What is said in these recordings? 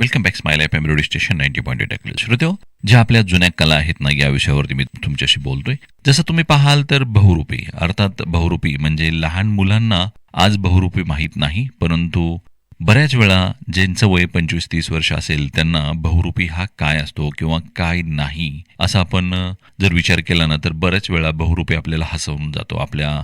Welcome back Smile F M radio station ninety point eight अकल श्रोतो ज्या आपल्या जुन्या कला आहेत ना या विषयावरती मी तुमच्याशी बोलतोय. जसं तुम्ही पाहाल तर बहुरूपी अर्थात बहुरूपी म्हणजे लहान मुलांना आज बहुरूपी माहीत नाही परंतु बऱ्याच वेळा ज्यांचं वय पंचवीस तीस वर्ष असेल त्यांना बहुरूपी हा काय असतो किंवा काय नाही असा आपण जर विचार केला ना तर बऱ्याच वेळा बहुरूपी आपल्याला हसवून जातो. आपल्या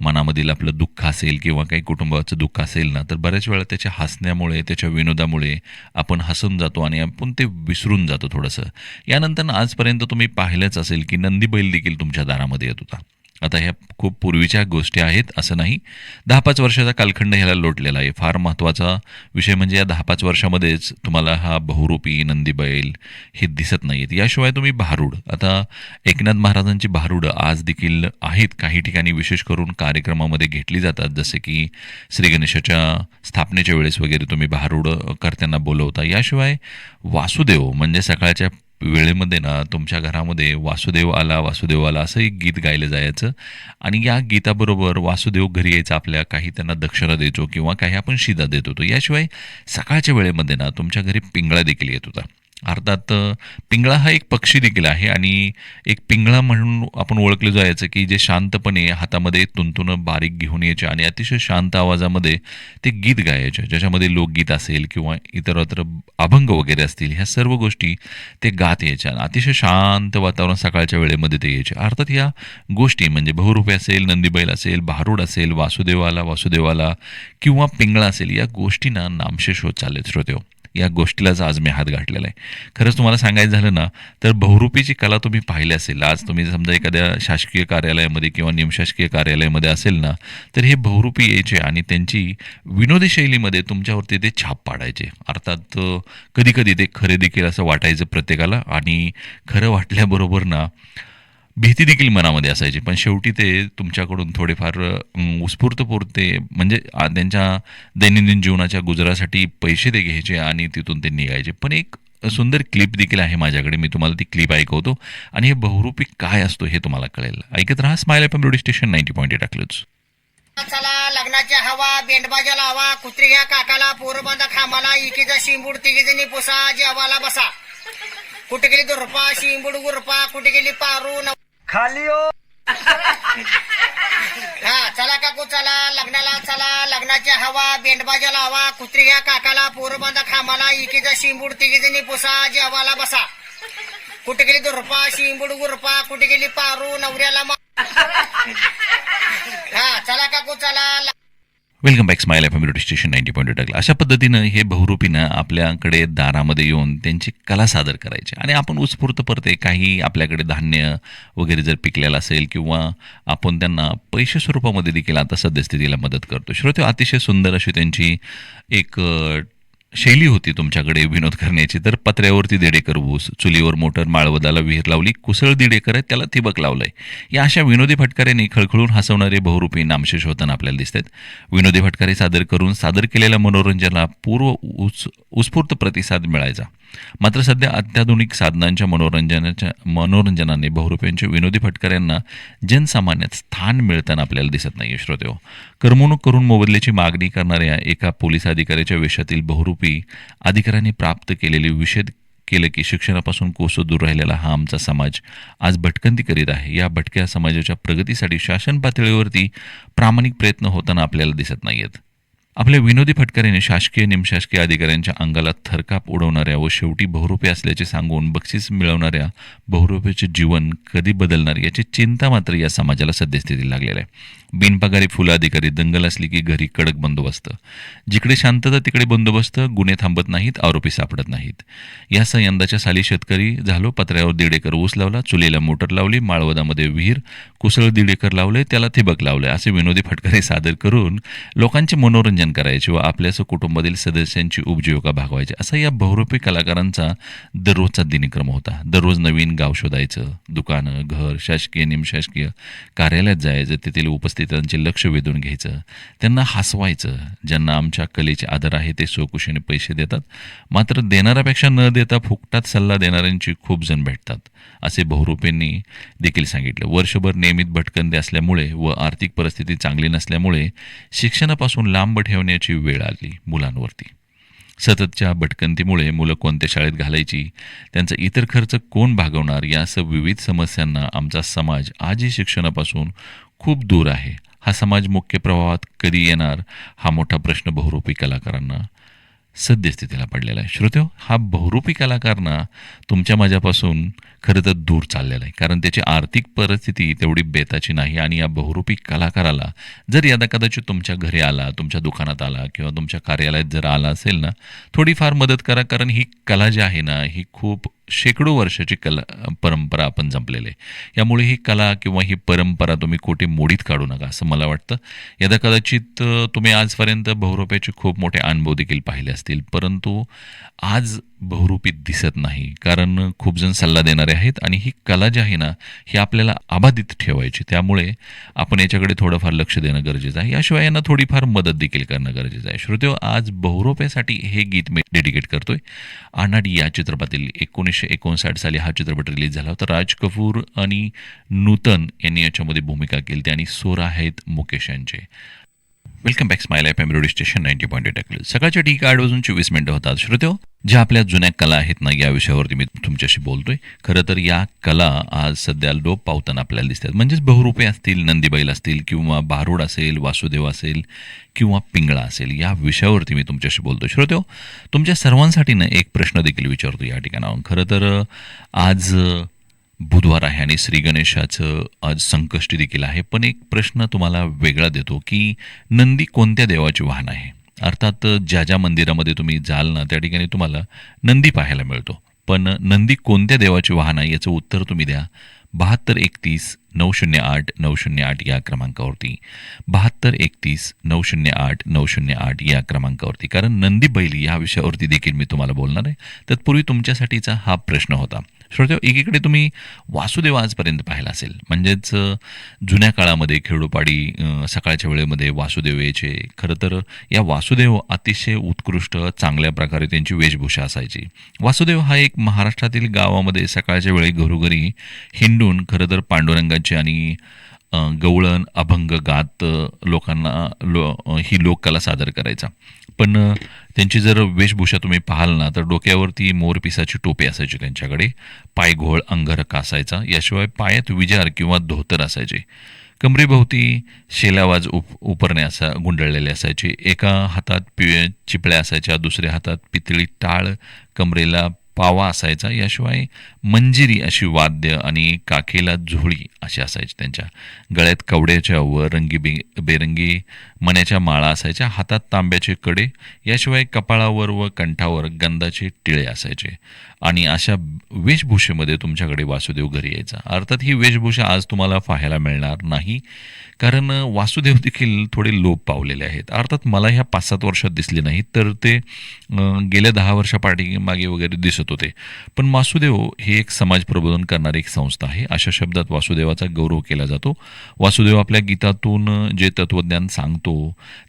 मनामधील आपलं दुःख असेल किंवा काही कुटुंबाचं दुःख असेल ना तर बऱ्याच वेळा त्याच्या हसण्यामुळे त्याच्या विनोदामुळे आपण हसून जातो आणि आपण ते विसरून जातो थोडंसं. यानंतर आजपर्यंत तुम्ही पाहिलंच असेल की नंदी बैल देखील तुमच्या दारामध्ये येत होता. आता ह्या खूप पूर्वीच्या गोष्टी आहेत असं नाही. दहा पाच वर्षाचा कालखंड ह्याला लोटलेला आहे. फार महत्त्वाचा विषय म्हणजे या दहा पाच वर्षामध्येच तुम्हाला हा बहुरूपी नंदी बैल हे दिसत नाही आहेत याशिवाय तुम्ही भारूड. आता एकनाथ महाराजांची भारूड आज देखील आहेत. काही ठिकाणी विशेष करून कार्यक्रमामध्ये घेतली जातात. जसे की श्री गणेशाच्या स्थापनेच्या वेळेस वगैरे तुम्ही भारूड करताना बोलवता. याशिवाय वासुदेव म्हणजे सकाळच्या वेळेमध्ये ना तुमच्या घरामध्ये वासुदेव आला वासुदेव आला असं एक गीत गायलं जायचं. आणि या गीताबरोबर वासुदेव घरी यायचा आपल्या काही त्यांना दक्षिणा द्यायचो किंवा काही आपण शिदा देत. होतो याशिवाय सकाळच्या वेळेमध्ये ना तुमच्या घरी पिंगळा देखील येत होता. अर्थात पिंगळा हा एक पक्षी देखील आहे आणि एक पिंगळा म्हणून आपण ओळखलं जायचं की जे शांतपणे हातामध्ये तुंतुनं बारीक घेऊन यायचे आणि अतिशय शांत आवाजामध्ये ते गीत गायचे. ज्याच्यामध्ये लोकगीत असेल किंवा इतरत्र अभंग वगैरे असतील ह्या सर्व गोष्टी ते गात यायच्या आणि अतिशय शांत वातावरण सकाळच्या वेळेमध्ये ते यायचे. अर्थात ह्या गोष्टी म्हणजे बहुरूपे असेल नंदीबैल असेल भारूड असेल वासुदेवाला वासुदेवाला किंवा पिंगळा असेल या गोष्टींना नामशेष होत चाललेत श्रोतेहो. या गोष्टीलाच आज मी हात घातलेला आहे. खरंच तुम्हाला सांगायचं झालं ना तर बहुरूपीची कला तुम्ही पाहिली असेल आज तुम्ही समजा एखाद्या शासकीय कार्यालयामध्ये किंवा निमशासकीय कार्यालयामध्ये असेल ना तर हे बहुरूपी यायचे आणि त्यांची विनोदी शैलीमध्ये तुमच्यावरती ते छाप पाडायचे. अर्थात कधी कधी ते खरेदी केलं असं वाटायचं प्रत्येकाला आणि खरं वाटल्याबरोबर ना भीती देखील मनामध्ये असायची. पण शेवटी ते तुमच्याकडून थोडेफार अं, उत्स्फूर्तपूर्ते म्हणजे त्यांच्या दैनंदिन जीवनाच्या गुजरासाठी पैसे ते घ्यायचे आणि तिथून ते निघायचे. पण एक सुंदर क्लिप देखील आहे माझ्याकडे. मी तुम्हाला ती क्लिप ऐकवतो. आणि हे बहुरूपी काय असतो हे तुम्हाला कळेल. ऐकत राहा Smile F M radio station ninety point eight Akluj चला लग्नाच्या हवा बेंडबाजाला लावा कुत्री घ्या काकाला पोरं बांधा खामाला इकीचा शिंबूड तिघी जणी पुसा जेवाला बसा. कुठे गेली दुरपा शिंबूड गुरपा कुठे गेली पारू नव- खाली हो हा चला काकू चला. लग्नाला चला. लग्नाची हवा बेंडबाजाला लावा कुत्री घ्या काकाला पोरं बांधा खामाला इकीचा शिंबूड तिघीजणी पुसा जेवाला बसा. कुठे गेली दुर्पा? शिंबूड गुरपा. कुठे गेली पारू? नवऱ्याला हा चला काकू चला. Welcome back Smile F M radio station ninety point टाकलं अशा पद्धतीनं हे बहुरूपीनं आपल्याकडे दारामध्ये येऊन त्यांची कला सादर करायची. आणि आपण उत्स्फूर्त परते काही आपल्याकडे धान्य वगैरे जर पिकलेलं असेल किंवा आपण त्यांना पैसे स्वरूपामध्ये देखील आता सद्यस्थितीला मदत करतो. श्रोते अतिशय सुंदर अशी त्यांची एक शैली होती तुमच्याकडे विनोद करण्याची. तर पत्र्यावरती दीडेकर ऊस चुलीवर मोटर माळवदाला विहीर लावली कुसळ दिडेकर आहे त्याला ठिबक लावलंय. या अशा विनोदी फटकाऱ्यांनी खळखळून हसवणारे बहुरूपी नामशेष होताना आपल्याला दिसतात विनोदी फटकारे सादर करून सादर केलेल्या मनोरंजनाला पूर्व उस उत्स्फूर्त प्रतिसाद मिळायचा. मात्र सध्या अत्याधुनिक साधनांच्या मनोरंजनाच्या मनोरंजनाने बहुरूप्यांच्या विनोदी फटकऱ्यांना जनसामान्यात स्थान मिळताना आपल्याला दिसत नाही श्रोते हो. करमणूक करून मोबदल्याची मागणी करणाऱ्या एका पोलीस अधिकाऱ्याच्या वेशातील बहुरूपी अधिकाऱ्यांनी प्राप्त केलेले विषेद केलं की शिक्षणापासून कोसो दूर राहिलेला हा आमचा समाज आज भटकंती करीत आहे. या भटक्या समाजाच्या प्रगतीसाठी शासन पातळीवरती प्रामाणिक प्रयत्न होताना आपल्याला दिसत नाहीयेत. आपल्या विनोदी फटकऱ्याने शासकीय निमशासकीय अधिकाऱ्यांच्या अंगाला थरकाप उडवणाऱ्या व शेवटी बहुरूपे असल्याचे सांगून बक्षीस मिळवणाऱ्या बहुरूपेचे जीवन कधी बदलणार याची चिंता मात्र या समाजाला सद्यस्थिती लागलेली आहे. बिनपगारी फुलं अधिकारी दंगल असली की घरी कडक बंदोबस्त. जिकडे शांतता तिकडे बंदोबस्त गुन्हे थांबत नाहीत आरोपी सापडत नाहीत. यासह यंदाच्या साली शेतकरी झालो पत्र्यावर दीड एकर ऊस लावला चुलीला मोटर लावली माळवदामध्ये विहीर कुसळ दीड एकर लावले त्याला ठिबक लावले असे विनोदी फटकरे सादर करून लोकांचे मनोरंजन करायचे व आपल्यासह कुटुंबातील सदस्यांची उपजीविका भागवायची. असा या बहुरूपी कलाकारांचा दररोजचा दिनक्रम होता. दररोज नवीन गाव शोधायचं दुकानं घर शासकीय निमशासकीय कार्यालयात जायचं तेथील उपस्थितांचे लक्ष वेधून घ्यायचं त्यांना हसवायचं ज्यांना आमच्या कलेचे आदर आहे ते सोकुशीने पैसे देतात. मात्र देणाऱ्यापेक्षा न देता फुकटात सल्ला देणाऱ्यांची खूप जण भेटतात असे बहुरूपेंनी देखील सांगितलं. वर्षभर नियमित भटकंदे असल्यामुळे व आर्थिक परिस्थिती चांगली नसल्यामुळे शिक्षणापासून लांब ठेवण्याची वेळ आली मुलांवरती. सततच्या भटकंतीमुळे मुलं कोणत्या शाळेत घालायची त्यांचा इतर खर्च कोण भागवणार यासह विविध समस्यांना आमचा समाज आजही शिक्षणापासून खूप दूर आहे. हा समाज मुख्य प्रवाहात कधी येणार हा मोठा प्रश्न बहुरूपी कलाकारांना सद्यस्थितीला पडलेला आहे. श्रोते हा बहुरूपी कलाकार ना तुमच्या माझ्यापासून खरं तर दूर चाललेला आहे. कारण त्याची आर्थिक परिस्थिती तेवढी बेताची नाही आणि या बहुरूपी कलाकाराला जर यदा कदाचित तुमच्या घरी आला तुमच्या दुकानात आला किंवा तुमच्या कार्यालयात जर आला असेल ना थोडीफार मदत करा. कारण ही कला जी आहे ना ही खूप शेकडो वर्षाची कला परंपरा आपण जपलेली आहे. यामुळे ही कला किंवा ही परंपरा तुम्ही कोठे मोडीत काढू नका असं मला वाटतं. यदा कदाचित तुम्ही आजपर्यंत बहुरूप्याचे खूप मोठे अनुभव देखील पाहिले असतील परंतु आज बहुरूपीत दिसत नाही कारण खूप जण सल्ला देणारे आहेत आणि ही कला जी आहे ना ही आपल्याला अबाधित ठेवायची. त्यामुळे आपण याच्याकडे थोडंफार लक्ष देणं गरजेचं आहे. याशिवाय यांना थोडीफार मदत देखील करणं गरजेचं आहे. श्रोते हो, आज बहुरूप्यासाठी हे गीत मी डेडिकेट करतोय. आनाडी या चित्रपटातील एकोणीसशे एकोणसाठ साली हा चित्रपट रिलीज झाला होता. राज कपूर आणि नूतन यांनी याच्यामध्ये भूमिका केली होती आणि सोरा आहेत मुकेश यांचे. Welcome back Smile F M radio station ninety point eight अकल सकाळच्या ठीक आठ वाजून चोवीस मिनिटं होतात. श्रोत्यो हो, ज्या आपल्या जुन्या कला आहेत ना या विषयावरती मी तुमच्याशी बोलतोय. खरं तर या कला आज सध्या लोप पावताना आपल्याला दिसतात. म्हणजेच बहुरूपे असतील नंदीबैल असतील किंवा भारूड असेल वासुदेव असेल किंवा पिंगळा असेल या विषयावरती मी तुमच्याशी बोलतो श्रोत्यो हो, तुमच्या सर्वांसाठी ना एक प्रश्न देखील विचारतो या ठिकाणाहून. खरं तर आज बुधवार आहे आणि श्री गणेशाचं आज संकष्टी देखील आहे. पण एक प्रश्न तुम्हाला वेगळा देतो की नंदी कोणत्या देवाचे वाहन आहे? अर्थात ज्या ज्या मंदिरामध्ये तुम्ही जाल ना त्या ठिकाणी तुम्हाला नंदी पाहायला मिळतो. पण नंदी कोणत्या देवाचे वाहन आहे याचं उत्तर तुम्ही द्या. बहात्तर एकतीस नऊ शून्य आठ नऊ शून्य आठ या क्रमांकावरती. बहात्तर एकतीस नऊ शून्य आठ नऊ शून्य आठ या क्रमांकावरती. कारण नंदी बैली या विषयावरती देखील मी तुम्हाला बोलणार आहे. तत्पूर्वी तुमच्यासाठीचा हा प्रश्न होता. श्रोते एकीकडे तुम्ही वासुदेव आजपर्यंत पाहिला असेल. म्हणजेच जुन्या काळामध्ये खेडोपाडी सकाळच्या वेळेमध्ये वासुदेव यायचे. खरं तर या वासुदेव अतिशय उत्कृष्ट चांगल्या प्रकारे त्यांची वेशभूषा असायची. वासुदेव हा एक महाराष्ट्रातील गावामध्ये सकाळच्या वेळी घरोघरी हिंडून खरं तर पांडुरंगा आणि गवळण अभंग गात लोकांना लो ही लोककला सादर करायचा. पण त्यांची जर वेशभूषा तुम्ही पाहाल ना तर डोक्यावरती मोरपिसाची टोपी असायची त्यांच्याकडे. पायघोळ अंगरक असायचा याशिवाय पायात विजार किंवा धोतर असायचे. कमरेभोवती शेलावाज उप उपरणे असा गुंडळलेले असायचे. एका हातात पिळ चिपळ्या असायच्या दुसऱ्या हातात पितळी टाळ कमरेला पावा असायचा याशिवाय मंजिरी अशी वाद्य आणि काकेला झोळी अशी असायची त्यांच्या गळ्यात कवड्याच्या व रंगी बे बेरंगी मण्याच्या माळा असायच्या हातात तांब्याचे कडे याशिवाय कपाळावर व कंठावर गंधाचे टिळे असायचे. आणि अशा वेशभूषेमध्ये तुमच्याकडे वासुदेव घरी यायचा. अर्थात ही वेशभूषा आज तुम्हाला पाहायला मिळणार नाही कारण वासुदेव देखील थोडे लोप पावलेले आहेत. अर्थात मला ह्या पाच सात वर्षात दिसले नाहीत तर ते गेल्या दहा वर्षापाठी मागे वगैरे दिसत होते. पण वासुदेव हे एक समाज प्रबोधन करणारी एक संस्था आहे. अशा शब्दात वासुदेवाचा गौरव केला जातो. वासुदेव आपल्या गीतातून जे तत्वज्ञान सांगतो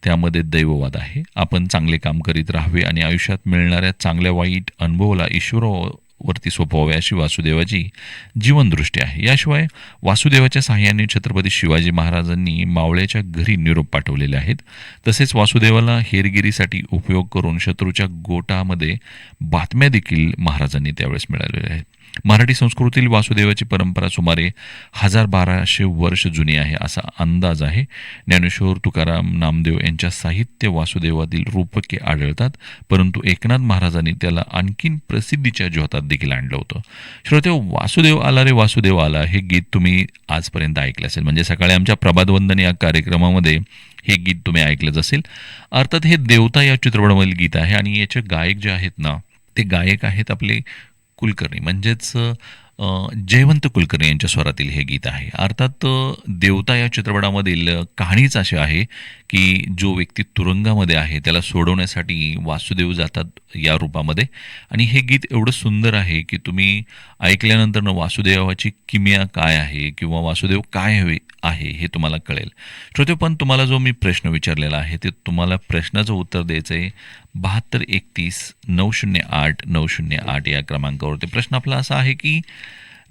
त्यामध्ये दैववाद आहे. आपण चांगले काम करीत राहावे आणि आयुष्यात मिळणाऱ्या चांगल्या वाईट अनुभवाला ईश्वरावरती सोपवावे अशी वासुदेवाची जीवनदृष्टी आहे. याशिवाय वासुदेवाच्या सहाय्याने छत्रपती शिवाजी महाराजांनी मावळ्याच्या घरी निरोप पाठवलेले आहेत. तसेच वासुदेवाला हेरगिरीसाठी उपयोग करून शत्रूच्या गोटामध्ये बातम्या देखील महाराजांनी त्यावेळेस मिळालेल्या आहेत. मराठी संस्कृतीतील वासुदेवाची परंपरा सुमारे हजार बाराशे वर्ष जुनी आहे असा अंदाज आहे. ज्ञानेश्वर तुकाराम नामदेव यांच्या साहित्य वासुदेवातील रूपके आढळतात परंतु एकनाथ महाराजांनी त्याला आणखीन प्रसिद्धीच्या ज्योतात देखील आणलं होतं. श्रोते वासुदेव आला रे वासुदेव आला हे गीत तुम्ही आजपर्यंत ऐकलं असेल. म्हणजे सकाळी आमच्या प्रभातवंदन या कार्यक्रमामध्ये हे गीत तुम्ही ऐकलंच असेल. अर्थात हे देवता या चित्रपटामधील गीत आहे आणि याचे गायक जे आहेत ना ते गायक आहेत आपले कुलकर्णी. म्हणजेच जयवंत कुलकर्णी यांच्या स्वरातील हे गीत आहे. अर्थात देवता या चित्रपटामधील कहाणीच अशी आहे की जो व्यक्ती तुरुंगामध्ये आहे त्याला सोडवण्यासाठी वासुदेव जातात या रूपामध्ये. आणि हे गीत एवढं सुंदर आहे की तुम्ही ऐकल्यानंतर न वासुदेवाची किमिया काय आहे किंवा वासुदेव काय हवे आहे हे तुम्हाला कळेल. श्रोते पण तुम्हाला जो मी प्रश्न विचारलेला आहे ते तुम्हाला प्रश्नाचं उत्तर द्यायचं आहे बहात्तर एकतीस नऊ शून्य आठ नऊ शून्य आठ या क्रमांकावरती. प्रश्न आपला असा आहे की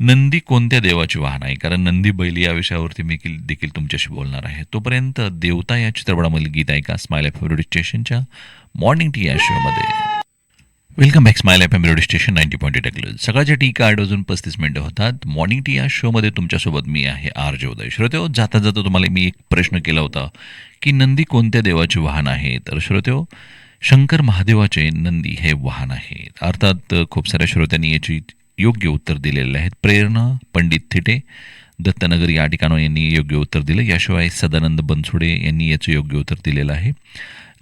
नंदी कोणत्या देवाची वाहन आहे? कारण नंदी बैल या विषयावरती मी किल- देखील तुमच्याशी बोलणार आहे. तोपर्यंत देवता या चित्रपटामधील गीत ऐका. स्माइल एफ स्टेशनच्या मॉर्निंग टी या शोमध्ये welcome back Smile F M radio station ninety point eight सकाळच्या टी कार्ड अजून पस्तीस मिनिटं होतात. मॉर्निंग टी या शोमध्ये तुमच्यासोबत मी आहे आर जे उदय. श्रोतेहो जाता जाता तुम्हाला मी एक प्रश्न केला होता की नंदी कोणत्या देवाचे वाहन आहे? तर श्रोतेहो शंकर महादेवाचे नंदी हे वाहन आहे अर्थात खूप साऱ्या श्रोत्यांनी याची योग्य उत्तर दिलेले आहेत. प्रेरणा पंडित थिटे दत्तनगर या ठिकाणी यांनी योग्य उत्तर दिलं. याशिवाय सदानंद बनसुडे यांनी याचं योग्य उत्तर दिलेलं आहे.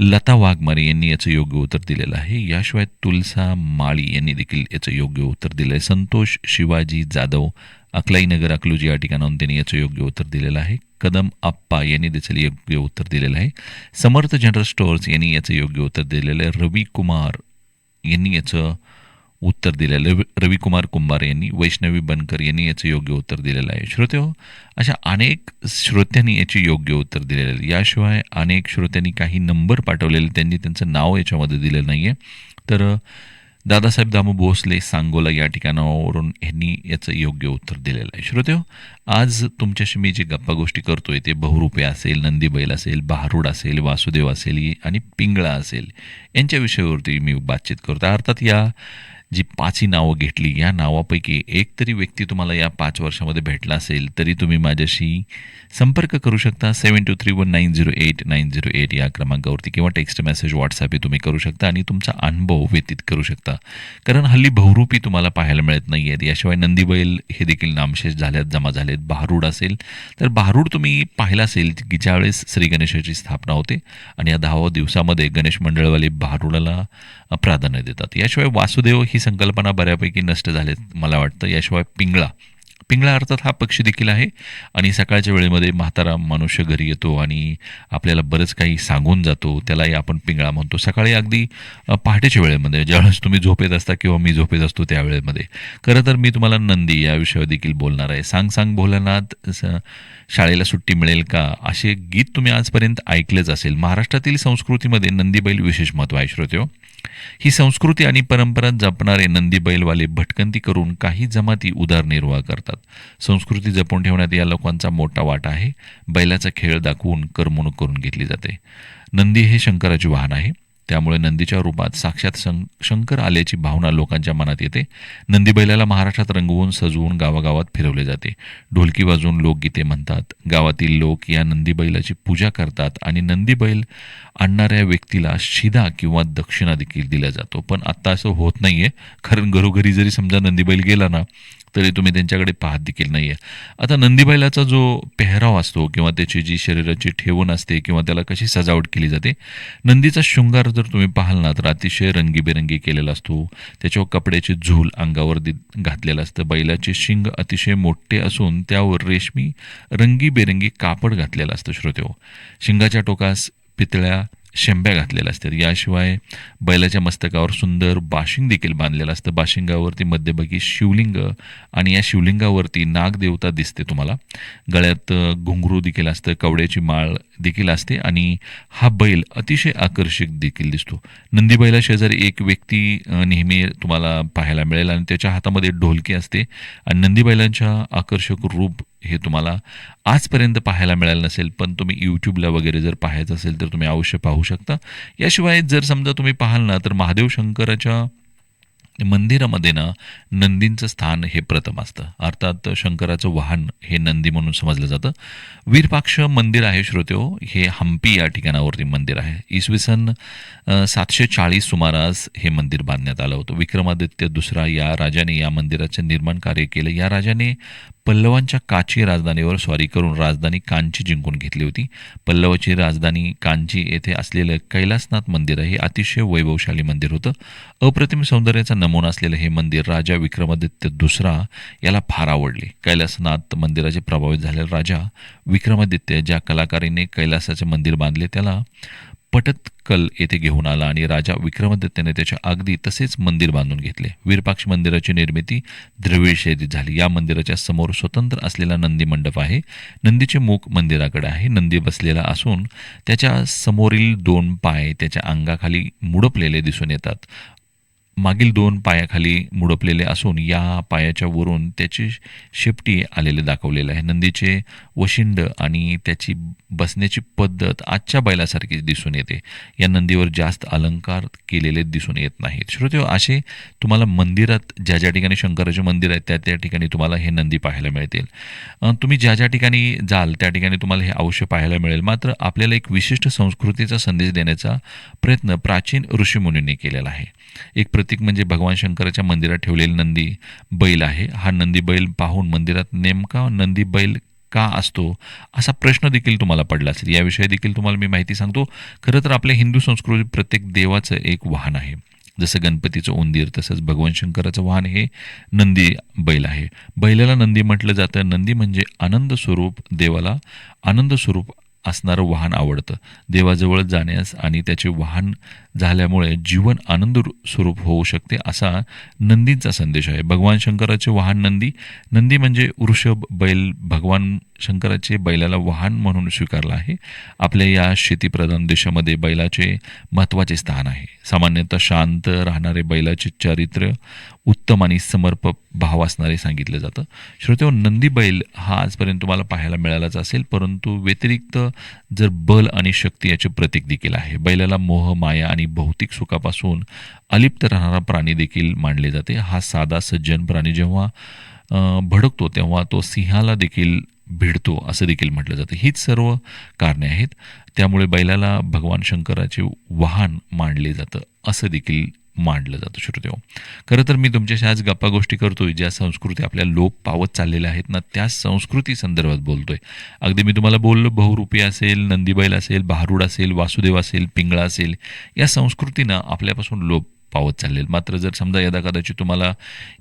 लता वाघमारे यांनी याचं योग्य उत्तर दिलेलं आहे. याशिवाय तुलसा माळी यांनी देखील याचं योग्य उत्तर दिलं आहे संतोष शिवाजी जाधव अकलाईनगर अकलूजी या ठिकाणाहून त्यांनी याचं योग्य उत्तर दिलेलं आहे. कदम आप्पा यांनी देखील योग्य उत्तर दिलेलं आहे. समर्थ जनरल स्टोअर्स यांनी याचं योग्य उत्तर दिलेलं आहे. रवी कुमार यांनी याचं उत्तर दिलेलं आहे. रविकुमार कुंभार यांनी वैष्णवी बनकर यांनी याचं योग्य उत्तर दिलेलं आहे. श्रोते हो अशा अनेक श्रोत्यांनी याची योग्य उत्तर दिलेलं आहे. याशिवाय अनेक श्रोत्यांनी काही नंबर पाठवलेले त्यांनी त्यांचं नाव याच्यामध्ये दिलेलं नाही आहे तर दादासाहेब दामू भोसले सांगोला या ठिकाणावरून यांनी याचं योग्य उत्तर दिलेलं आहे. श्रोतेव आज तुमच्याशी मी जे गप्पा गोष्टी करतोय ते बहुरूपे असेल नंदीबैल असेल बहारूड असेल वासुदेव असेल आणि पिंगळा असेल यांच्या विषयावरती मी बातचीत करतो अर्थात या जी पाचही नावं घेतली या नावापैकी एक तरी व्यक्ती तुम्हाला या पाच वर्षामध्ये भेटला असेल तरी तुम्ही माझ्याशी संपर्क करू शकता. Seven two three one nine zero eight nine zero eight या क्रमांकावरती किंवा टेक्स्ट मेसेज व्हॉट्सअपही तुम्ही करू शकता आणि तुमचा अनुभव व्यतीत करू शकता. कारण हल्ली बहुरूपी तुम्हाला पाहायला मिळत नाही आहेत याशिवाय नंदीबैल हे देखील नामशेष झाल्यात जमा झालेत. बहारूड असेल तर बहारूड तुम्ही पाहिला असेल की ज्यावेळेस श्री गणेशाची स्थापना होते आणि या दहाव्या दिवसामध्ये गणेश मंडळवाले बहारूडाला प्राधान्य देतात. याशिवाय वासुदेव हे ही संकल्पना बऱ्यापैकी नष्ट झाल्यात मला वाटतं. याशिवाय पिंगळा. पिंगळा अर्थात हा पक्षी देखील आहे. आणि सकाळच्या वेळेमध्ये म्हातारा मनुष्य घरी येतो आणि आपल्याला बरंच काही सांगून जातो. त्यालाही आपण पिंगळा म्हणतो. सकाळी अगदी पहाटेच्या वेळेमध्ये ज्यावेळेस तुम्ही झोपेत असता किंवा मी झोपेत असतो त्यावेळेमध्ये. खरं तर मी तुम्हाला नंदी या विषयावर देखील बोलणार आहे. सांग सांग भोलानाथ शाळेला सुट्टी मिळेल का? असे गीत तुम्ही आजपर्यंत ऐकलेच असेल. महाराष्ट्रातील संस्कृतीमध्ये नंदीबैल विशेष महत्त्व आहे हो. ही संस्कृती आणि परंपरा जपणारे नंदी बैलवाले भटकंती करून काही जमाती उदरनिर्वाह करतात. संस्कृती जपून ठेवण्यात या लोकांचा मोठा वाटा आहे. बैलाचा खेळ दाखवून करमणूक करून घेतली जाते. नंदी हे शंकराचे वाहन आहे. त्यामुळे नंदीच्या रूपात साक्षात शंकर आल्याची भावना लोकांच्या मनात येते. नंदी बैलाला महाराष्ट्रात रंगवून सजवून गावागावात फिरवले जाते. ढोलकी वाजवून लोकगीते म्हणतात. गावातील लोक या नंदी बैलाची पूजा करतात आणि नंदी बैल आणणाऱ्या व्यक्तीला शिदा किंवा दक्षिणा देखील दिला जातो. पण आत्ता असं होत नाहीये. कारण घरोघरी जरी समजा नंदी बैल गेला ना तरी तुम्ही त्यांच्याकडे पाहत देखील नाही आहे आता नंदीबैलाचा जो पेहराव असतो किंवा त्याची जी शरीराची ठेवण असते किंवा त्याला कशी सजावट केली जाते नंदीचा शृंगार जर तुम्ही पाहाल ना तर अतिशय रंगीबेरंगी केलेला असतो. त्याच्यावर कपड्याची झूल अंगावर दि घातलेलं असतं. बैलाचे शिंग अतिशय मोठे असून त्यावर रेशमी रंगीबेरंगी कापड घातलेलं असतं श्रोतेहो. शिंगाच्या टोकास पितळ्या शेंब्या घातलेल्या असतात. याशिवाय बैलाच्या मस्तकावर सुंदर बाशिंग देखील बांधलेलं असतं. बाशिंगावरती मध्यभागी शिवलिंग आणि या शिवलिंगावरती नागदेवता दिसते तुम्हाला. गळ्यात घुंगरू देखील असतं. कवड्याची माळ देखील असते आणि हा बैल अतिशय आकर्षक देखील दिसतो. नंदी बैला शेजारी एक व्यक्ती नेहमी तुम्हाला पाहायला मिळेल आणि त्याच्या हातामध्ये ढोलकी असते. आणि नंदी बैलांच्या आकर्षक रूप हे तुम्हाला आजपर्यंत पाहायला मिळालं नसेल पण तुम्ही यूट्यूबला वगैरे जर पाहायचं असेल तर तुम्ही अवश्य पाहू शकता. याशिवाय जर समजा तुम्ही पाहाल ना तर महादेव शंकराच्या मंदिरामध्ये ना नंदींचं स्थान हे प्रथम असतं. अर्थात शंकराचं वाहन हे नंदी म्हणून समजलं जातं. वीरपाक्ष मंदिर आहे श्रोत्यो हो. हे. हम्पी या ठिकाणावरती मंदिर आहे. इसवी सन सातशे चाळीस सुमारास हे मंदिर बांधण्यात आलं होतं. विक्रमादित्य दुसरा या राजाने या मंदिराचे निर्माण कार्य केलं. या राजाने पल्लवांच्या काची राजधानीवर स्वारी करून राजधानी कांची जिंकून घेतली होती. पल्लवाची राजधानी कांची येथे असलेलं कैलासनाथ मंदिर हे अतिशय वैभवशाली मंदिर होतं. अप्रतिम सौंदर्याचा नमुना असलेलं हे मंदिर राजा विक्रमादित्य दुसरा याला फार आवडले. कैलासनाथ मंदिराचे प्रभावित झालेला राजा विक्रमादित्य ज्या कलाकारीने कैलासाचे मंदिर बांधले त्याला पटतकल येथे घेऊन आला आणि राजा विक्रमादित्याने त्याच्या अगदी तसेच मंदिर बांधून घेतले. वीरपाक्ष मंदिराची निर्मिती द्रविड शैलीत झाली. या मंदिराच्या समोर स्वतंत्र असलेला नंदी मंडप आहे. नंदीचे मुख मंदिराकडे आहे. नंदी बसलेला असून त्याच्या समोरील दोन पाय त्याच्या अंगाखाली मुडपलेले दिसून येतात. मागील दोन पायाखाली मुडपलेले असून या पायाच्या वरून त्याची शेपटी आलेले दाखवलेलं आहे. नंदीचे वशिंड आणि त्याची बसण्याची पद्धत आजच्या बैलासारखीच दिसून येते. या नंदीवर जास्त अलंकार केलेले दिसून येत नाहीत. श्रोते असे तुम्हाला मंदिरात ज्या ज्या ठिकाणी शंकराचे मंदिर आहे त्या त्या ठिकाणी तुम्हाला हे नंदी पाहायला मिळतील. तुम्ही ज्या ज्या ठिकाणी जाल त्या ठिकाणी तुम्हाला हे अवश्य पाहायला मिळेल. मात्र आपल्याला एक विशिष्ट संस्कृतीचा संदेश देण्याचा प्रयत्न प्राचीन ऋषीमुनींनी केलेला आहे. एक प्रतीक म्हणजे भगवान शंकराच्या मंदिरात ठेवलेली नंदी बैल आहे. हा नंदी बैल पाहून मंदिरात नेमका नंदी बैल का असतो असा प्रश्न देखील तुम्हाला पडला असेल. याविषयी देखील तुम्हाला मी माहिती सांगतो. खरं तर आपल्या हिंदू संस्कृतीत प्रत्येक देवाचं एक वाहन आहे. जसं गणपतीचं उंदीर तसंच भगवान शंकराचं वाहन हे नंदी बैल आहे. बैलाला नंदी म्हटलं जातं. नंदी म्हणजे आनंद स्वरूप देवाला आनंद स्वरूप असणारं वाहन आवडतं. देवाजवळ जाण्यास आणि त्याचे वाहन झाल्यामुळे जीवन आनंद स्वरूप होऊ शकते असा नंदींचा संदेश आहे. भगवान शंकराचे वाहन नंदी. नंदी म्हणजे वृषभ बैल भगवान शंकराचे बैलाला वाहन म्हणून स्वीकारलं आहे. आपल्या या शेतीप्रधान देशामध्ये बैलाचे महत्त्वाचे स्थान आहे. सामान्यतः शांत राहणारे बैलाचे चारित्र्य उत्तम आणि समर्पक भाव असणारे सांगितलं जातं. श्रोतेव नंदी बैल हा आजपर्यंत तुम्हाला पाहायला मिळालाच असेल परंतु व्यतिरिक्त जर बल आणि शक्ती याचे प्रतीक देखील आहे. बैलाला मोह माया आणि भौतिक सुखापासून अलिप्त राहणारा प्राणी देखील मानले जाते. हा साधा सज्जन प्राणी जेव्हा भडकतो तेव्हा तो सिंहाला देखील भिडतो असं देखील म्हटलं जातं. हीच सर्व कारणे आहेत. त्यामुळे बैलाला भगवान शंकराचे वाहन मानले जातं असं देखील मांडलं जातं श्रोतेहो खरं तर मी तुमच्याशी आज गप्पा गोष्टी करतोय ज्या संस्कृती आपल्या लोप पावत चाललेल्या आहेत ना त्या संस्कृती संदर्भात बोलतोय. अगदी मी तुम्हाला बोललो बहुरूपी असेल नंदीबैल असेल भारूड असेल वासुदेव असेल पिंगळा असेल या संस्कृतीनं आपल्यापासून लोप पावत चाललेल. मात्र जर समजा यदा कदाचित तुम्हाला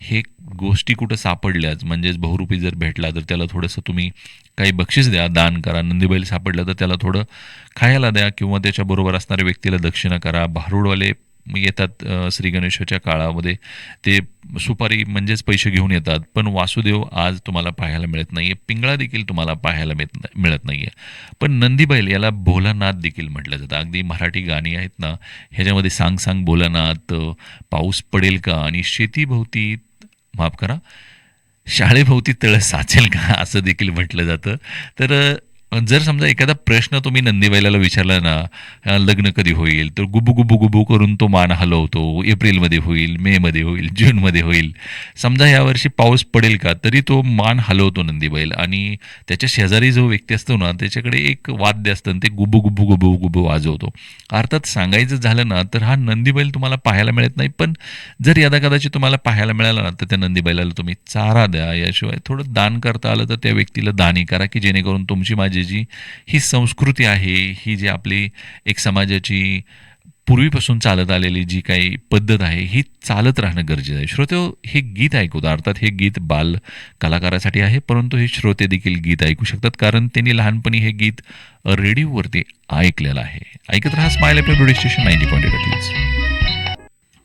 हे गोष्टी कुठं सापडल्याच म्हणजेच बहुरूपी जर भेटला तर त्याला थोडंसं तुम्ही काही बक्षीस द्या दान करा. नंदीबैल सापडलं तर त्याला थोडं खायला द्या किंवा त्याच्याबरोबर असणाऱ्या व्यक्तीला दक्षिणा करा. भारूडवाले येतात श्री गणेशाच्या काळामध्ये. ते सुपारी म्हणजेच पैसे घेऊन येतात पण वासुदेव आज तुम्हाला पाहायला मिळत नाही आहे पिंगळा देखील तुम्हाला पाहायला मिळत मिळत नाही आहे पण नंदीबैल याला भोलानाथ देखील म्हटलं जातं. अगदी मराठी गाणी आहेत ना ह्याच्यामध्ये सांग सांग भोलानाथ पाऊस पडेल का आणि शेतीभोवती माफ करा शाळेभोवती तळ साचेल का असं देखील म्हटलं जातं. तर जर समजा एखादा प्रश्न तुम्ही नंदीबैलाला विचारला ना लग्न कधी होईल? तर गुबू गुबू गुबू करून तो मान हलवतो. एप्रिलमध्ये होईल मेमध्ये होईल जूनमध्ये होईल. समजा यावर्षी पाऊस पडेल का तरी तो मान हलवतो नंदीबैल आणि त्याच्या शेजारी जो व्यक्ती असतो ना त्याच्याकडे एक वाद्य असतं आणि ते गुबू गुबू गुबू गुबू वाजवतो. अर्थात सांगायचं झालं ना तर हा नंदीबैल तुम्हाला पाहायला मिळत नाही. पण जर यदा कदाचित तुम्हाला पाहायला मिळाला ना तर त्या नंदीबैलाला तुम्ही चारा द्या. याशिवाय थोडं दान करता आलं तर त्या व्यक्तीला दानी करा की जेणेकरून तुमची माझी जी ही संस्कृती आहे ही जी आपली एक समाजाची पूर्वीपासून चालत आलेली जी काही पद्धत आहे ही चालत राहणं गरजेचं आहे. श्रोते हो, हे गीत ऐकवतात अर्थात हे गीत बाल कलाकारासाठी आहे परंतु हे श्रोते देखील गीत ऐकू शकतात कारण त्यांनी लहानपणी हे गीत रेडिओवरती ऐकलेलं आहे. ऐकत राहा Smile F M radio station ninety point eight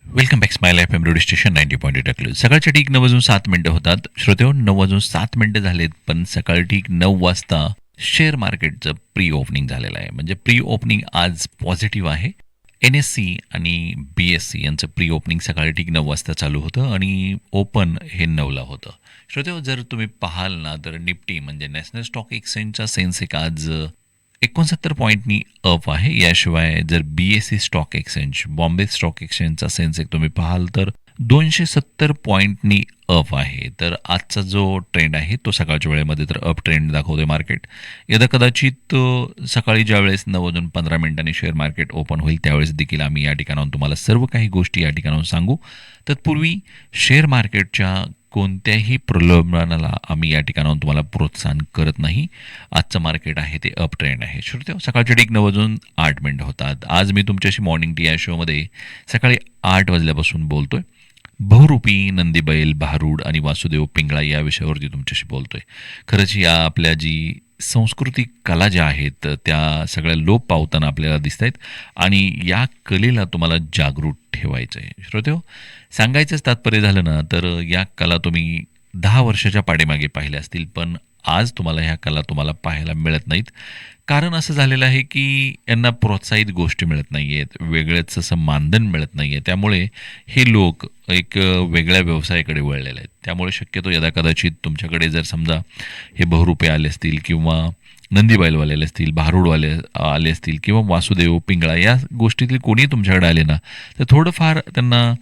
welcome back Smile F M radio station ninety point eight Akluj सकाळच्या ठीक नऊ वाजून सात मिनटं होतात. श्रोते हो, नऊ वाजून सात मिनटं झालेत पण सकाळी ठीक नऊ वाजता शेअर मार्केटचं प्री ओपनिंग झालेलं आहे. म्हणजे प्री ओपनिंग आज पॉझिटिव्ह आहे. एन एस सी आणि बी एस सी यांचं प्री ओपनिंग सकाळी ठीक नऊ वाजता चालू होतं आणि ओपन हे नऊला होतं. श्रोते हो, जर तुम्ही पाहाल ना तर निफ्टी म्हणजे नॅशनल स्टॉक एक्सचेंजचा सेन्सेक आज एकोणसत्तर पॉईंटनी अप आहे. याशिवाय जर B S C stock exchange Bombay stock एक्सचेंजचा सेन्सेक तुम्ही पाहाल तर दोनशे सत्तर पॉईंटनी अप आहे. तर आजचा जो ट्रेंड आहे तो सकाळच्या वेळेमध्ये तर अप ट्रेंड दाखवतोय मार्केट यदा कदाचित सकाळी ज्या वेळेस नऊ वाजून पंधरा मिनिटांनी शेअर मार्केट ओपन होईल त्यावेळेस देखील आम्ही या ठिकाणाहून तुम्हाला सर्व काही गोष्टी या ठिकाणाहून सांगू. तत्पूर्वी शेअर मार्केटच्या कोणत्याही प्रलोभनाला आम्ही या ठिकाणाहून तुम्हाला प्रोत्साहन करत नाही. आजचं मार्केट आहे ते अप ट्रेंड आहे. श्रोते सकाळच्या डीक नऊ वाजून आठ मिनटं होतात. आज मी तुमच्याशी मॉर्निंग टी या शोमध्ये सकाळी आठ वाजल्यापासून बोलतोय. बहुरूपी नंदीबैल भारूड आणि वासुदेव पिंगळा या विषयावरती तुमच्याशी बोलतोय. खरंच या आपल्या जी सांस्कृतिक कला ज्या आहेत त्या सगळ्या लोप पावताना आपल्याला दिसत आहेत आणि या कलेला तुम्हाला जागरूक ठेवायचं आहे श्रोते सांगायचंच तात्पर्य झालं ना तर या कला तुम्ही दहा वर्षाच्या पाठीमागे पाहिल्या असतील पण आज तुम्हाला ह्या कला तुम्हाला पाहायला मिळत नाहीत. कारण असं झालेलं आहे की यांना प्रोत्साहित गोष्टी मिळत नाही आहेत वेगळंच असं मानधन मिळत नाही आहे त्यामुळे हे लोक एक वेगळ्या व्यवसायाकडे वळलेले आहेत. त्यामुळे शक्यतो यदा कदाचित तुमच्याकडे जर समजा हे बहुरुपे आले असतील किंवा नंदीबाईलवाले आले असतील भारूडवाले आले असतील किंवा वासुदेव पिंगळा या गोष्टीतील कोणी तुमच्याकडे आले ना तर थोडंफार त्यांना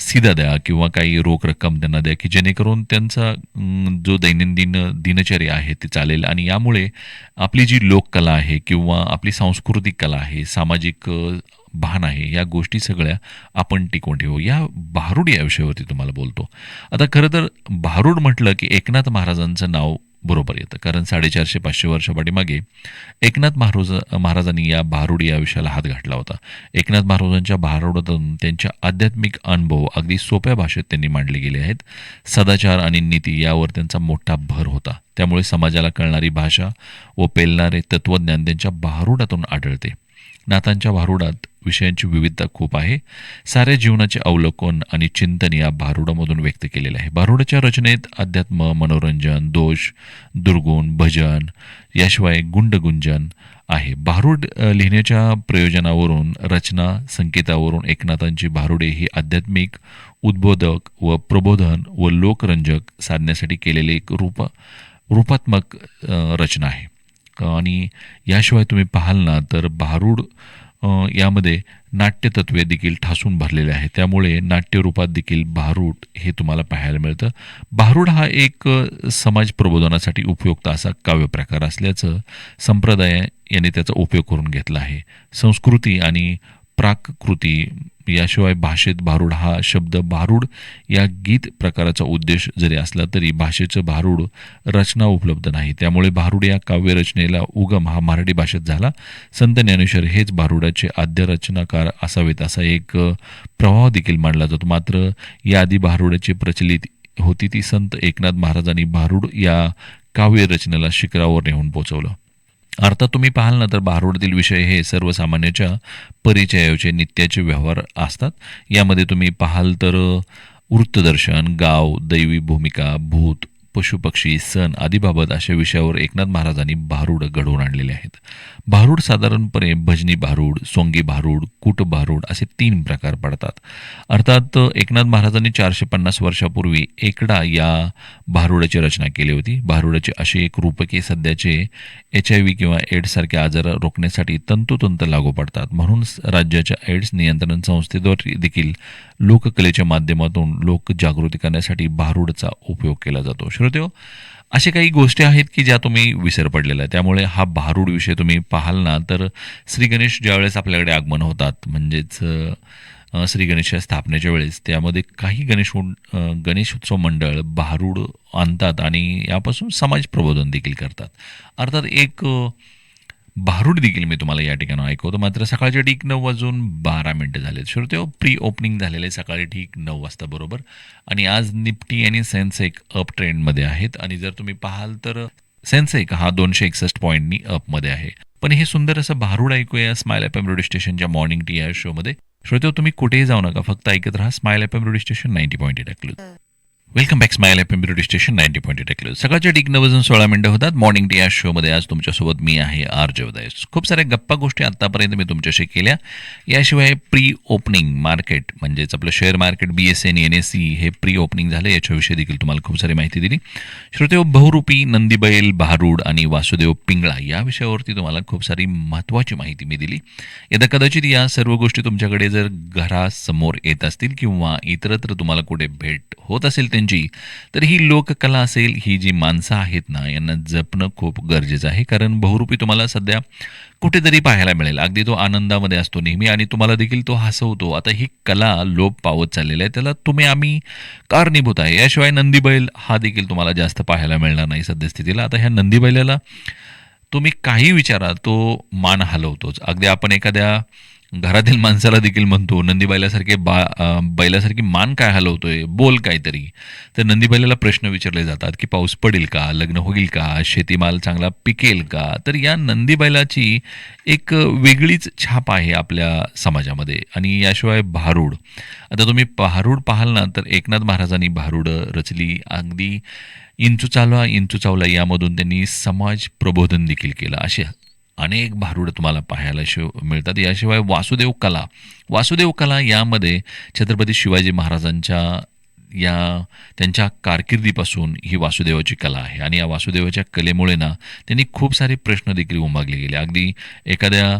सीधा द्या किंवा काही रोख रक्कम त्यांना द्या की जेणेकरून त्यांचा जो दैनंदिन दिनचर्या आहे ती चालेल. आणि यामुळे आपली जी लोककला आहे किंवा आपली सांस्कृतिक कला आहे सामाजिक भान आहे या गोष्टी सगळ्या आपण टिकवून ठेवू. या भारूड या विषयावरती तुम्हाला बोलतो. आता खरं तर भारूड म्हटलं की एकनाथ महाराजांचं नाव बरोबर येतं. कारण साडेचारशे पाचशे वर्षापाठीमागे एकनाथ महाराज महाराजांनी या भारुड या विषयाला हात घातला होता. एकनाथ महाराजांच्या भारुडातून त्यांच्या आध्यात्मिक अनुभव अगदी सोप्या भाषेत त्यांनी मांडले गेले आहेत. सदाचार आणि नीती यावर त्यांचा मोठा भर होता. त्यामुळे समाजाला कळणारी भाषा व पेलणारे तत्वज्ञान त्यांच्या भारुडातून आढळते. नाथांच्या भारुडात विषयांची विविधता खूप आहे. साऱ्या जीवनाचे अवलोकन आणि चिंतन या भारुडामधून व्यक्त केलेले आहे. भारुडाच्या रचनेत अध्यात्म मनोरंजन दोष दुर्गुण भजन याशिवाय गुंडगुंजन आहे. भारूड लिहिण्याच्या प्रयोजनावरून रचना संकेतावरून एकनाथांची भारुडे ही आध्यात्मिक उद्बोधक व प्रबोधन व लोकरंजक साधण्यासाठी केलेले एक रूप रूपात्मक रचना आहे. आणि याशिवाय तुम्ही पाहाल ना तर भारूड यामध्ये नाट्यतत्वे देखील ठासून भरलेले आहे त्यामुळे नाट्यरूपात देखील भारूड हे तुम्हाला पाहायला मिळतं. भारूड हा एक समाज प्रबोधनासाठी उपयुक्त असा काव्यप्रकार असल्याचं संप्रदाय यांनी त्याचा उपयोग करून घेतला आहे. संस्कृती आणि प्राककृती याशिवाय भाषेत भारूड हा शब्द भारूड या गीत प्रकाराचा उद्देश जरी असला तरी भाषेचं भारूड रचना उपलब्ध नाही. त्यामुळे भारूड या काव्यरचनेला उगम हा मराठी भाषेत झाला. संत ज्ञानेश्वर हेच भारुडाचे आद्य रचनाकार असावेत असा एक प्रभाव देखील मांडला जातो. मात्र याआधी भारुडाची प्रचलित होती ती संत एकनाथ महाराजांनी भारूड या काव्यरचनेला शिखरावर नेऊन पोचवलं. अर्थात तुम्ही पाहाल ना तर भारूडातील विषय हे सर्वसामान्याच्या परिचयाचे नित्याचे व्यवहार असतात. यामध्ये तुम्ही पाहाल तर वृत्तदर्शन गाव दैवी भूमिका भूत पशुपक्षी सण आदीबाबत अशा विषयावर एकनाथ महाराजांनी भारूड घडवून आणलेले आहेत. भारूड साधारणपणे भजनी भारूड सोंगी भारूड कूट भारूड असे तीन प्रकार पडतात. अर्थात एकनाथ महाराजांनी चारशे पन्नास वर्षापूर्वी एकडा या भारुडाची रचना केली होती. भारुडाची असे एक रूपके सध्याचे एच आय व्ही किंवा एड्ससारखे आजार रोखण्यासाठी तंतोतंत लागू पडतात. म्हणून राज्याच्या एड्स नियंत्रण संस्थेद्वारे देखील लोककलेच्या माध्यमातून लोक जागृती करण्यासाठी भारूडचा उपयोग केला जातो. श्रोतेहो अशा काही गोष्टी आहेत की ज्या तुम्ही विसर पडलेला आहे त्यामुळे हा भारूड विषय तुम्ही पाहाल ना तर श्री गणेश ज्यावेळेस आपल्याकडे आगमन होतात म्हणजेच श्री गणेशच्या स्थापनेच्या वेळेस त्यामध्ये काही गणेश गणेश उत्सव मंडळ भारूड आणतात आणि यापासून समाज प्रबोधन देखील करतात. अर्थात एक भारूड देखील मी तुम्हाला या ठिकाणी ऐकवतो. मात्र सकाळचे ठीक नऊ वाजून बारा मिनटं झालेत श्रोते प्री ओपनिंग झालेले सकाळी ठीक नऊ वाजता बरोबर. आणि आज निफ्टी आणि सेन्सेक अप ट्रेंडमध्ये आहेत. आणि जर तुम्ही पाहाल तर सेन्सेक हा दोनशे एकसष्ट पॉईंटनी अपमध्ये आहे. पण हे सुंदर असं भारूड ऐकूया स्माइल एफ एम रेडिओ स्टेशनच्या मॉर्निंग टी या शोमध्ये श्रोते हो, तुम्ही कुठेही जाऊ नका. फक्त ऐकत राहा Smile F M radio station ninety point eight welcome back Smile F M radio station ninety point टेकल सकाळच्या ठीक नऊ सोळा मिनिटं होतात. मॉर्निंग टी या शोमध्ये आज तुमच्यासोबत मी आहे आर जवदाय खूप साऱ्या गप्पा गोष्टी आत्तापर्यंत मी तुमच्याशी केल्या. याशिवाय प्री ओपनिंग मार्केट म्हणजेच आपलं share market B S N N S C हे प्री ओपनिंग झालं. याच्याविषयी देखील तुम्हाला खूप सारी माहिती दिली. श्रुतेव बहुरूपी नंदीबैल भारूड आणि वासुदेव पिंगळा या विषयावरती तुम्हाला खूप सारी महत्त्वाची माहिती मी दिली. यदा कदाचित या सर्व गोष्टी तुमच्याकडे जर घरासमोर येत असतील किंवा इतरत्र तुम्हाला कुठे भेट होत असेल त्यांची तर ही लोककला असेल ही जी माणसं आहेत ना यांना जपणं खूप गरजेचं आहे. कारण बहुरूपी तुम्हाला सध्या कुठेतरी पाहायला मिळेल. अगदी तो आनंदामध्ये असतो नेहमी आणि तुम्हाला देखील तो हसवतो. आता ही कला लोप पावत चाललेला आहे. त्याला तुम्ही आम्ही कारणीभूत आहे. याशिवाय नंदीबैल हा देखील तुम्हाला जास्त पाहायला मिळणार नाही सद्यस्थितीला. आता ह्या नंदीबैलाला तुम्ही काही विचारा तो मान हलवतोच. अगदी आपण एखाद्या घरातील माणसाला देखील म्हणतो नंदीबाईलासारखे बा बैलासारखी मान काय हलवतोय बोल काहीतरी. तर नंदीबाईला प्रश्न विचारले जातात की पाऊस पडेल का? लग्न होईल का? शेतीमाल चांगला पिकेल का? तर या नंदीबैलाची एक वेगळीच छाप आहे आपल्या समाजामध्ये आणि याशिवाय भारूड. आता तुम्ही भारूड पाहाल ना तर एकनाथ महाराजांनी भारूड रचली. अगदी इंचू चालवा इंचू चावला यामधून त्यांनी समाज प्रबोधन देखील केलं. असे अनेक भारूड तुम्हाला पाहायला शिव मिळतात. याशिवाय वासुदेव कला. वासुदेव कला यामध्ये छत्रपती शिवाजी महाराजांच्या या त्यांच्या कारकिर्दीपासून ही वासुदेवाची कला आहे. आणि या वासुदेवाच्या कलेमुळे ना त्यांनी खूप सारे प्रश्न देखील उमागले गेले. अगदी एखाद्या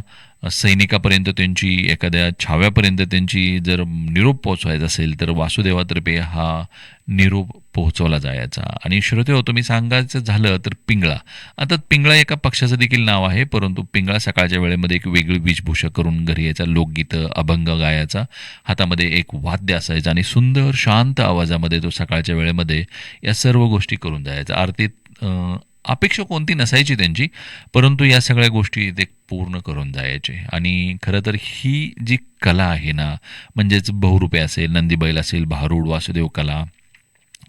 सैनिकापर्यंत त्यांची एखाद्या छाव्यापर्यंत त्यांची जर निरोप पोहोचवायचा असेल तर वासुदेवातर्फे हा निरोप पोहोचवला जायचा. आणि श्रोते हो तुम्ही सांगायचं झालं तर पिंगळा. आता पिंगळा एका पक्षाचं देखील नाव आहे परंतु पिंगळा सकाळच्या वेळेमध्ये एक वेगळी वेशभूषा करून घरी यायचा लोकगीतं अभंग गायाचा. हातामध्ये एक वाद्य असायचं आणि सुंदर शांत आवाजामध्ये तो सकाळच्या वेळेमध्ये या सर्व गोष्टी करून जायचा. आरतीत अपेक्षा कोणती नसायची त्यांची परंतु या सगळ्या गोष्टी ते पूर्ण करून जायचे. आणि खरं तर ही जी कला आहे ना म्हणजेच बहुरूपे असेल नंदीबैल असेल भारूड वासुदेव कला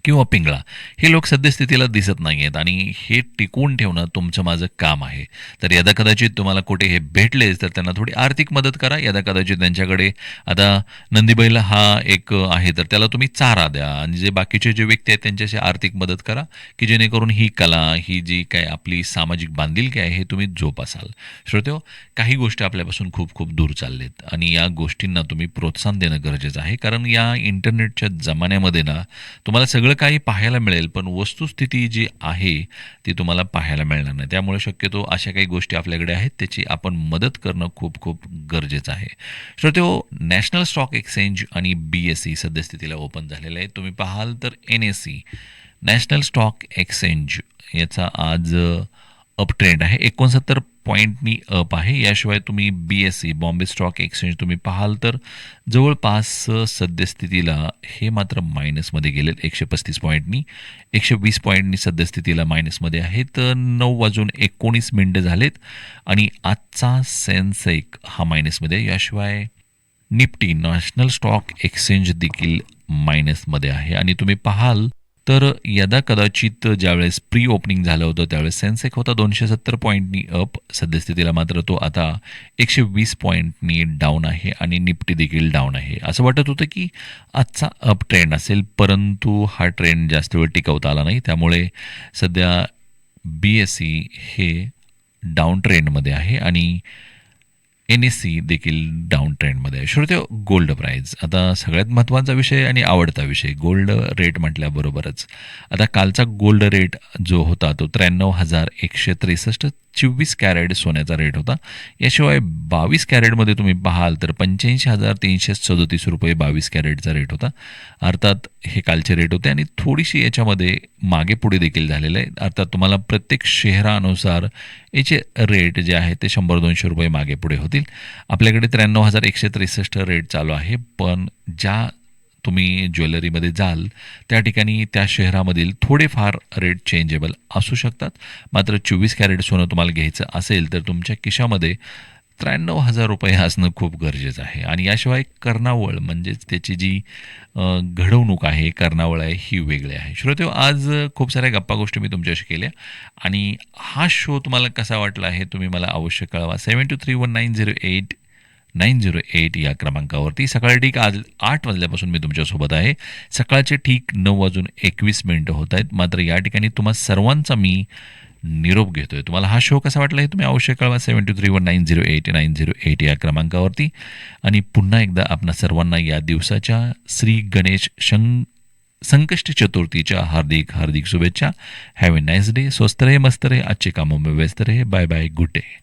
किंवा पिंगळा हे लोक सद्यस्थितीला दिसत नाही आहेत आणि हे टिकवून ठेवणं तुमचं माझं काम आहे. तर यदा कदाचित तुम्हाला कुठे हे भेटलेच तर त्यांना थोडी आर्थिक मदत करा. यदा कदाचित त्यांच्याकडे आता नंदीबाईला हा एक आहे तर त्याला तुम्ही चारा द्या आणि जे बाकीचे जे व्यक्ती आहेत त्यांच्याशी आर्थिक मदत करा की जेणेकरून ही कला ही जी काय आपली सामाजिक बांधिलकी आहे हे तुम्ही जोपासाल. श्रोतेहो काही गोष्टी आपल्यापासून खूप खूप दूर चाललेत आणि या गोष्टींना तुम्ही प्रोत्साहन देणं गरजेचं आहे. कारण या इंटरनेटच्या जमान्यामध्ये ना तुम्हाला सगळं काही पाहायला मिळेल पण वस्तुस्थिती जी आहे ती तुम्हाला पाहायला मिळणार नाही. त्यामुळे शक्यतो अशा काही गोष्टी आपल्याकडे आहेत त्याची आपण मदत करणं खूप खूप गरजेचं आहे. श्रोतेहो नॅशनल स्टॉक एक्सचेंज आणि बी एस सी सद्यस्थितीला ओपन झालेलं आहे. तुम्ही पाहाल तर N S C national stock exchange याचा आज अपट्रेंड आहे. एकोणसत्तर पॉईंटनी अप आहे. याशिवाय तुम्ही B S C Bombay stock exchange तुम्ही पाहाल तर जवळपास सद्यस्थितीला हे मात्र मायनसमध्ये गेलेत. एकशे पस्तीस पॉईंटनी एकशे वीस पॉईंटनी सद्यस्थितीला मायनसमध्ये आहे. तर नऊ वाजून एकोणीस मिनटं झालेत आणि आजचा सेन्सेक हा मायनसमध्ये आहे. याशिवाय निफ्टी नॅशनल स्टॉक एक्सचेंज देखील मायनसमध्ये आहे. आणि तुम्ही पाहाल तर यदा कदाचित ज्यावेळेस प्री ओपनिंग झालं होतं त्यावेळेस सेन्सेक होता दोनशे सत्तर पॉईंटनी अप सद्यस्थितीला मात्र तो आता एकशे वीस पॉईंटनी डाऊन आहे आणि निफ्टी देखील डाऊन आहे. असं वाटत होतं की आजचा अप ट्रेंड असेल परंतु हा ट्रेंड जास्त वेळ टिकवता आला नाही. त्यामुळे सध्या बी एस सी हे डाऊन ट्रेंडमध्ये आहे आणि एन एस सी देखील डाऊन ट्रेंडमध्ये आहे. श्रोते गोल्ड प्राईज आता सगळ्यात महत्त्वाचा विषय आणि आवडता विषय गोल्ड रेट म्हटल्याबरोबरच. आता कालचा गोल्ड रेट जो होता तो त्र्याण्णव हजार एकशे त्रेसष्ट चोवीस कॅरेट सोन्याचा रेट होता. याशिवाय बावीस कॅरेटमध्ये तुम्ही पाहाल तर पंच्याऐंशी हजार तीनशे सदोतीस रुपये बावीस कॅरेटचा रेट होता. अर्थात हे कालचे रेट होते आणि थोडीशी याच्यामध्ये मागे पुढे देखील झालेलं आहे. अर्थात तुम्हाला प्रत्येक शहरानुसार याचे रेट जे आहे ते शंभर दोनशे रुपये मागे पुढे होतील. आपल्याकडे त्र्याण्णव हजार एकशे त्रेसष्ट रेट चालू आहे. पण ज्या तुम्ही ज्वेलरीमध्ये जाल त्या ठिकाणी त्या शहरामधील थोडेफार रेट चेंजेबल असू शकतात. मात्र चोवीस कॅरेट सोनं तुम्हाला घ्यायचं असेल तर तुमच्या खिशामध्ये त्र्याण्णव हजार रुपये असणं खूप गरजेचं आहे. आणि याशिवाय कर्णावळ म्हणजेच त्याची जी घडवणूक आहे कर्णावळ आहे ही वेगळी आहे. श्रोते आज खूप साऱ्या गप्पा गोष्टी मी तुमच्याशी केल्या. आणि हा शो तुम्हाला कसा वाटला आहे तुम्ही मला अवश्य कळवा. Seven two three one nine zero eight nine zero eight या क्रमांकावरती. सकाळी ठीक आज आठ वाजल्यापासून मी तुमच्यासोबत आहे. सकाळचे ठीक नऊ वाजून एकवीस मिनटं होत आहेत. मात्र या ठिकाणी तुम्हा सर्वांचा मी निरोप घेतोय. तुम्हाला हा शो कसा वाटला हे तुम्ही अवश्य कळवा. Seven two three one nine zero eight nine zero eight या क्रमांकावरती. आणि पुन्हा एकदा आपणा सर्वांना या दिवसाच्या श्री गणेश शं संकष्ट चतुर्थीच्या हार्दिक हार्दिक शुभेच्छा. Have a nice day. स्वस्त रे मस्त रे आजचे कामं व्यस्त रे बाय बाय. Good day.